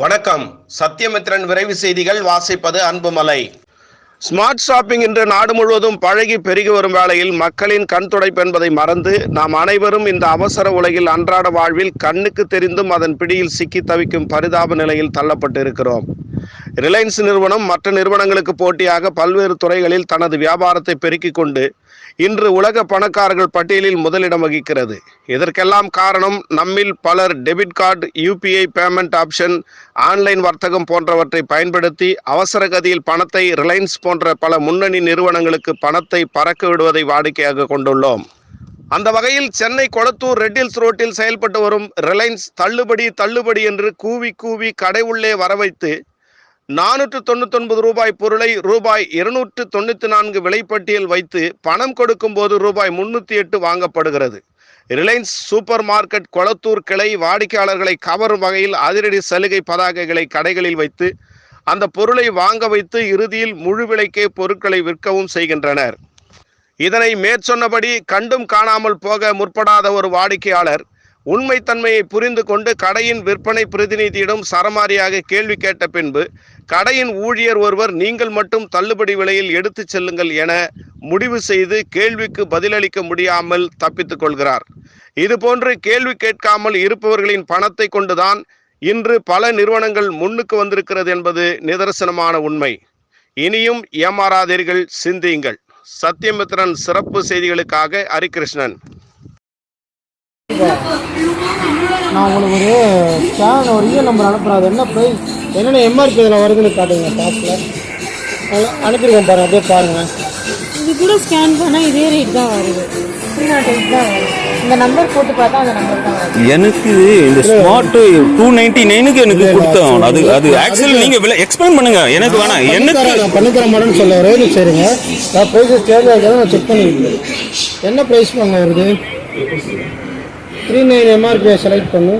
வணக்கம். சத்யமித்ரன் விரைவு செய்திகள் வாசிப்பது அன்புமலை. ஸ்மார்ட் ஷாப்பிங் இன்று நாடு முழுவதும் பழகி பெருகி வரும் வேளையில் மக்களின் கண் துடைப்பு என்பதை மறந்து நாம் அனைவரும் இந்த அவசர உலகில் அன்றாட வாழ்வில் கண்ணுக்கு தெரிந்தும் அதன் பிடியில் சிக்கி தவிக்கும் பரிதாப நிலையில் தள்ளப்பட்டு இருக்கிறோம் ரிலையன்ஸ் நிறுவனம் மற்ற நிறுவனங்களுக்கு போட்டியாக பல்வேறு துறைகளில் தனது வியாபாரத்தை பெருக்கிக் கொண்டு இன்று உலக பணக்காரர்கள் பட்டியலில் முதலிடம் வகிக்கிறது. இதற்கெல்லாம் காரணம் நம்மில் பலர் debit card UPI payment option online வர்த்தகம் போன்றவற்றை பயன்படுத்தி அவசர கதியில் பணத்தை ரிலையன்ஸ் போன்ற பல முன்னணி நிறுவனங்களுக்கு பணத்தை பறக்க விடுவதை வாடிக்கையாக கொண்டுள்ளோம். அந்த வகையில் சென்னை கொளத்தூர் ரெட்டில்ஸ் ரோட்டில் செயல்பட்டு வரும் ரிலையன்ஸ் தள்ளுபடி தள்ளுபடி என்று கூவி கூவி கடை உள்ளே வரவைத்து நானூற்று தொண்ணூத்தொன்பது ரூபாய் பொருளை ரூபாய் இருநூற்று தொண்ணூற்றி நான்கு விலைப்பட்டியல் வைத்து பணம் கொடுக்கும்போது ரூபாய் முன்னூற்றி எட்டு வாங்கப்படுகிறது. ரிலையன்ஸ் சூப்பர் மார்க்கெட் கொளத்தூர் கிளை வாடிக்கையாளர்களை கவரும் வகையில் அதிரடி சலுகை பதாகைகளை கடைகளில் வைத்து அந்த பொருளை வாங்க வைத்து இறுதியில் முழு விலைக்கே பொருட்களை விற்கவும் செய்கின்றனர். இதனை மேற்சொன்னபடி கண்டும் காணாமல் போக முற்படாத ஒரு வாடிக்கையாளர் உண்மைத்தன்மையை புரிந்து கொண்டு கடையின் விற்பனை பிரதிநிதியிடம் சரமாரியாக கேள்வி கேட்ட பின்பு கடையின் ஊழியர் ஒருவர் நீங்கள் மட்டும் தள்ளுபடி விலையில் எடுத்துச் செல்லுங்கள் என முடிவு செய்து கேள்விக்கு பதிலளிக்க முடியாமல் தப்பித்துக் கொள்கிறார். இதுபோன்று கேள்வி கேட்காமல் இருப்பவர்களின் பணத்தை கொண்டுதான் இன்று பல நிறுவனங்கள் முன்னுக்கு வந்திருக்கிறது என்பது நிதர்சனமான உண்மை. இனியும் ஏமாறாதீர்கள் சிந்தியுங்கள். சத்யமித்ரன் சிறப்பு செய்திகளுக்காக ஹரிகிருஷ்ணன். நான் உங்களுக்கு ஒரு ஸ்கேன் ஒரு இயர் நம்பர் அனுப்புகிறேன் அது என்ன ப்ரைஸ் என்னென்ன எம்ஆர்பி இதில் வருதுன்னு காட்டுங்க டாப்பில் அனுப்பிடுவேன் பாருங்க அப்படியே பாருங்கள் இது கூட ஸ்கேன் பண்ணால் இதே ரேட் தான் வருது. இந்த நம்பர் போட்டு பார்த்தா அந்த நம்பர் தான் எனக்கு இந்த ஸ்மார்ட் டூ நைன்டி நைனுக்கு எனக்கு கொடுத்தோம் அது அது ஆக்சுவலி நீங்க விலை எக்ஸ்பிளைன் பண்ணுங்க. எனக்கு வேணாம். எனக்கு நான் பண்ணித்தர மாட்டேன்னு சொல்ல நிமிஷம் சரிங்க. நான் ப்ரைஸஸ் சேஞ்ச் ஆகிறத நான் செக் பண்ணிக்கிறேன். என்ன ப்ரைஸ் வாங்க வருது? த்ரீ நைன் எம்ஆர்பியை செலக்ட் பண்ணு.